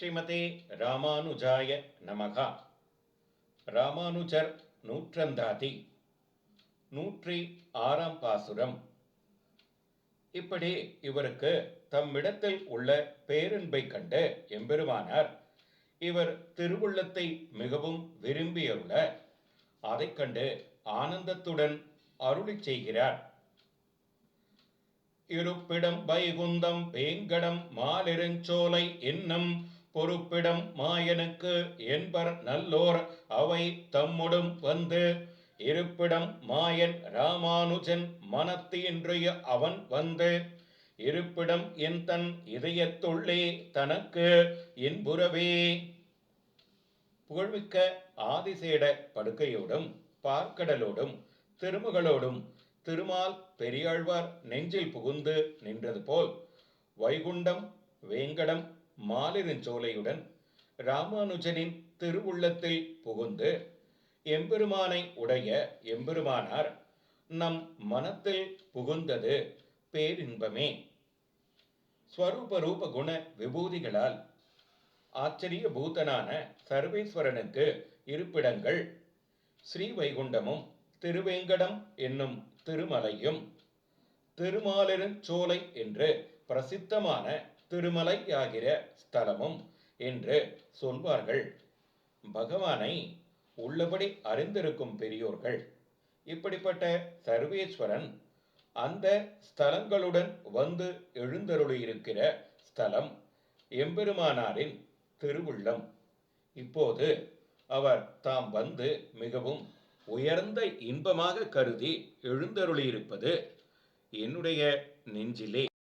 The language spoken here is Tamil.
ஸ்ரீமதே ராமானுஜாய நமகா. ராமானுஜர் நூற்றந்தாதி. நூற்றி ஆறாம் பாசுரம். இப்படி இவருக்கு தம்மிடத்தில் உள்ள பேரன்பை கண்டு எம்பெருமானார் இவர் திருவுள்ளத்தை மிகவும் விரும்பியுள்ள அதைக் கண்டு ஆனந்தத்துடன் அருளிச் செய்கிறார். இருப்பிடம் வைகுந்தம் வேங்கடம் மாலிருஞ்சோலை என்னும் பொறுப்பிடம் மாயனுக்கு என்பர் நல்லோர் அவை தம்முடும் வந்து. இருப்பிடம் மாயன் ராமானுஜன் மனத்து இன்றைய அவன் வந்து. இருப்பிடம் என் தன் இதயத்துள்ளே தனக்கு இன்புறவே. புகழ்மிக்க ஆதிசேட படுக்கையோடும் பார்க்கடலோடும் திருமுகளோடும் திருமால் பெரியாழ்வார் நெஞ்சில் புகுந்து நின்றது போல் வைகுண்டம் வேங்கடம் மாலிருஞ்சோலையுடன் ராமானுஜனின் திருவுள்ளத்தில் புகுந்து எம்பெருமானை உடைய எம்பெருமானார் நம் மனத்தில் புகுந்தது பேரின்பமே. ஸ்வரூப ரூப குண விபூதிகளால் ஆச்சரிய பூத்தனான சர்வேஸ்வரனுக்கு இருப்பிடங்கள் ஸ்ரீ வைகுண்டமும் திருவேங்கடம் என்னும் திருமலையும் திருமாலிருஞ்சோலை என்று பிரசித்தமான திருமலையாகிற ஸ்தலமும் என்று சொல்வார்கள். பகவானை உள்ளபடி அறிந்திருக்கும் பெரியோர்கள். இப்படிப்பட்ட சர்வேஸ்வரன் அந்த ஸ்தலங்களுடன் வந்து எழுந்தருளியிருக்கிற ஸ்தலம் எம்பெருமானாரின் திருவுள்ளம். இப்போது அவர் தாம் வந்து மிகவும் உயர்ந்த இன்பமாக கருதி எழுந்தருளியிருப்பது என்னுடைய நெஞ்சிலே.